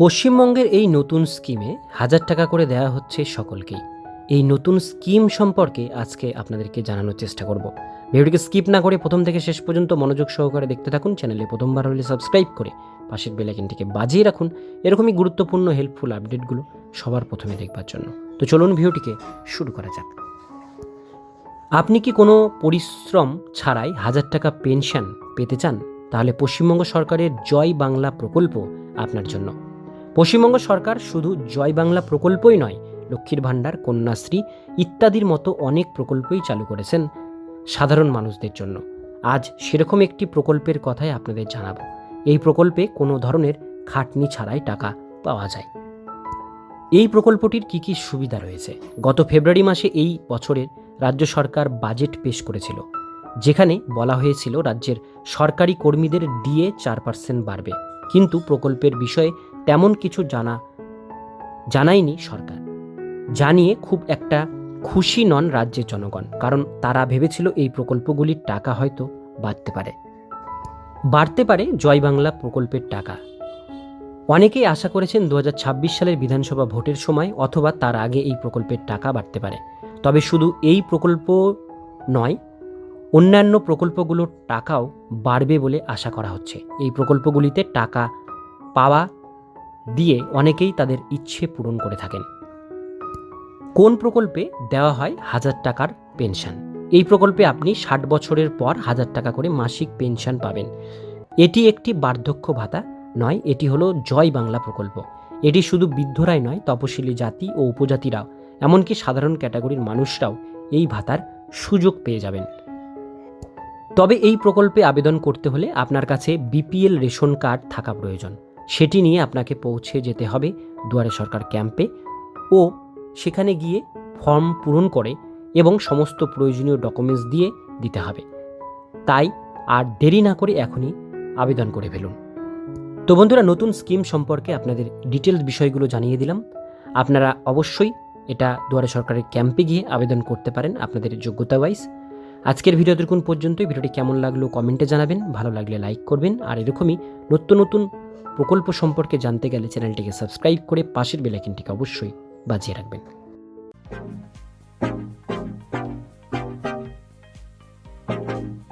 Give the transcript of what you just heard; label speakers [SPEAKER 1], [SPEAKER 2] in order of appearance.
[SPEAKER 1] পশ্চিমবঙ্গের এই নতুন স্কিমে হাজার টাকা করে দেওয়া হচ্ছে সকলকেই। এই নতুন স্কিম সম্পর্কে আজকে আপনাদেরকে জানানোর চেষ্টা করব। ভিডিওটিকে স্কিপ না করে প্রথম থেকে শেষ পর্যন্ত মনোযোগ সহকারে দেখতে থাকুন, চ্যানেলে প্রথমবার হলে সাবস্ক্রাইব করে পাশের বেলাইকিনটিকে বাজিয়ে রাখুন। এরকমই গুরুত্বপূর্ণ হেল্পফুল আপডেটগুলো সবার প্রথমে দেখবার জন্য। তো চলুন ভিডিওটিকে শুরু করা যাক। আপনি কি কোনো পরিশ্রম ছাড়াই হাজার টাকা পেনশন পেতে চান? তাহলে পশ্চিমবঙ্গ সরকারের জয় বাংলা প্রকল্প আপনার জন্য। পশ্চিমবঙ্গ সরকার শুধু জয় বাংলা প্রকল্পই নয়, লক্ষ্মীর ভাণ্ডার, কন্যাশ্রী ইত্যাদির মতো অনেক প্রকল্পই চালু করেছেন সাধারণ মানুষদের জন্য। আজ সেরকম একটি প্রকল্পের কথাই আপনাদের জানাব। এই প্রকল্পে কোনো ধরনের খাটনি ছাড়াই টাকা পাওয়া যায়। এই প্রকল্পটির কি কি সুবিধা রয়েছে? গত ফেব্রুয়ারি মাসে এই বছরের রাজ্য সরকার বাজেট পেশ করেছিল, যেখানে বলা হয়েছিল রাজ্যের সরকারি কর্মীদের ডিএ চার পার্সেন্ট বাড়বে। কিন্তু প্রকল্পের বিষয়ে তেমন কিছু জানা, জানায়নি সরকার। জানিয়ে খুব একটা খুশি নন রাজ্যের জনগণ, কারণ তারা ভেবেছিল এই প্রকল্পগুলির টাকা হয়তো বাড়তে পারে। বাড়তে পারে জয় বাংলা প্রকল্পের টাকা। অনেকেই আশা করেছেন দু হাজার ছাব্বিশ সালের বিধানসভা ভোটের সময় অথবা তার আগে এই প্রকল্পের টাকা বাড়তে পারে। তবে শুধু এই প্রকল্প নয়, অন্যান্য প্রকল্পগুলোর টাকাও বাড়বে বলে আশা করা হচ্ছে। এই প্রকল্পগুলিতে টাকা পাওয়া দিয়ে অনেকেই তাদের ইচ্ছে পূরণ করে থাকেন। কোন প্রকল্পে দেওয়া হয় হাজার টাকার পেনশন? এই প্রকল্পে আপনি ষাট বছরের পর হাজার টাকা করে মাসিক পেনশন পাবেন। এটি একটি বার্ধক্য ভাতা নয়, এটি হলো জয় বাংলা প্রকল্প। এটি শুধু বৃদ্ধরাই নয়, তপশিলি জাতি ও উপজাতিরাও, এমনকি সাধারণ ক্যাটাগরির মানুষরাও এই ভাতার সুযোগ পেয়ে যাবেন। তবে এই প্রকল্পে আবেদন করতে হলে আপনার কাছে বিপিএল রেশন কার্ড থাকা প্রয়োজন। সেটি নিয়ে আপনাকে পৌঁছে যেতে হবে দুয়ারে সরকার ক্যাম্পে ও সেখানে গিয়ে ফর্ম পূরণ করে এবং সমস্ত প্রয়োজনীয় ডকুমেন্টস দিয়ে দিতে হবে। তাই আর দেরি না করে এখনই আবেদন করে ফেলুন। তো বন্ধুরা, নতুন স্কিম সম্পর্কে আপনাদের ডিটেলস বিষয়গুলো জানিয়ে দিলাম। আপনারা অবশ্যই এটা দুয়ারে সরকারের ক্যাম্পে গিয়ে আবেদন করতে পারেন আপনাদের যোগ্যতা ওয়াইজ আজকের ভিডিও দেখুন পর্যন্তই। ভিডিওটি কেমন লাগল কমেন্টে জানাবেন। ভালো লাগলে লাইক করবেন। আর এরকমই নতুন নতুন প্রকল্প সম্পর্কে জানতে গেলে চ্যানেলটিকে সাবস্ক্রাইব করে পাশের বেলাইকিনটিকে অবশ্যই বাজিয়ে রাখবেন। thank you